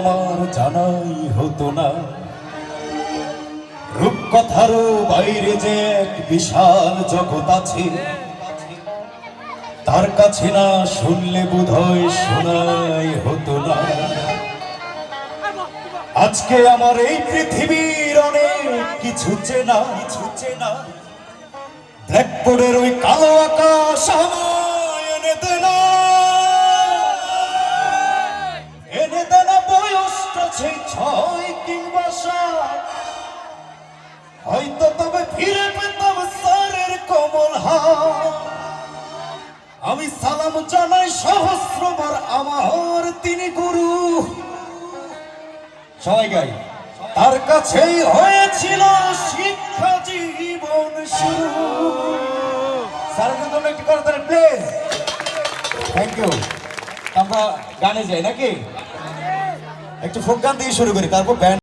আমার জানাই হতো না। রূপকথারও বাইরে যে এক বিশাল জগৎ আছে, তার কাছে না শুনলে বোধহয় শোনাই হতো না। আজকে আমার এই পৃথিবীর অনেক কিছু চেনা কিছু চেনা ব্ল্যাকবোর্ডের ওই সেই ছয় কিংবা সাত। হয়তো তবে ফিরে পেতাম স্যারের কমল আমি সালাম জানাই সহস্রবার আমার তিনি গুরু। সবাই গাই, তার কাছেই হয়েছিল শিক্ষা জীবন শুরু। স্যারের জন্য একটু করতেন প্লিজ থ্যাংক ইউ আমরা গানে যাই নাকি? একটু ফোক গান দিয়ে শুরু করি তারপর ব্যান্ড